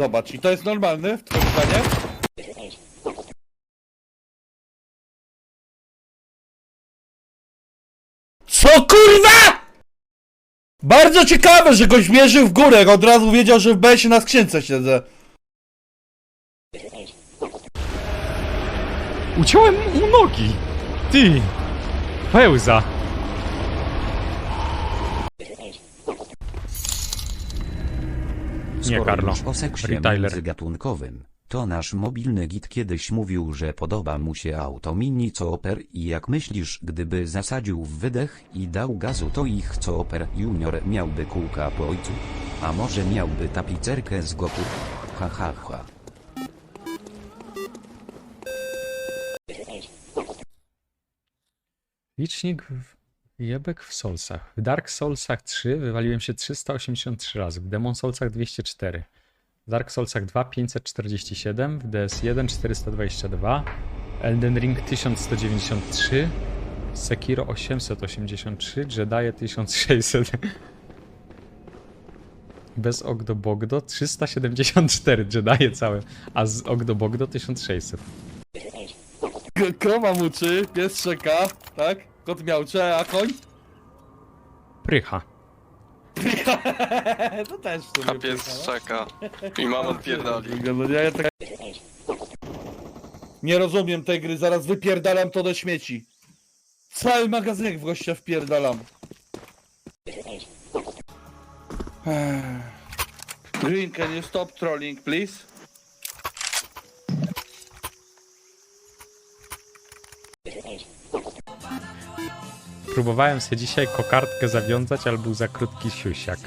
Zobacz, i to jest normalne w twoim zdanie? Co kurwa?! Bardzo ciekawe, że goś mierzył w górę, od razu wiedział, że w BS na skrzynce siedzę. Uciąłem mu nogi! Ty! Pełza! Nie, Karlo. już o seksie Retailer. międzygatunkowym, to nasz mobilny git kiedyś mówił, że podoba mu się auto mini Cooper i jak myślisz, gdyby zasadził w wydech i dał gazu to ich Cooper Junior miałby kółka po ojcu? A może miałby tapicerkę z Goku? Ha ha ha. Licznik w... jebek w Soulsach. W Dark Soulsach 3 wywaliłem się 383 razy, w Demon Soulsach 204. W Dark Soulsach 2 547, w DS1 422, Elden Ring 1193, Sekiro 883, Jedi 1600. Bez Ogdo Bogdo 374 Jedi całe, a z Ogdo Bogdo 1600. K- Krowa muczy, pies czeka, tak? Kot miaucze, a koń? Prycha. to też w sumie A pies czeka. I mam odpierdoli. No nie, ja tak... Nie rozumiem tej gry, zaraz wypierdalam to do śmieci. Cały magazynek w gościa wpierdalam. Green, can you stop trolling, please? Próbowałem sobie dzisiaj kokardkę zawiązać, ale był za krótki siusiak.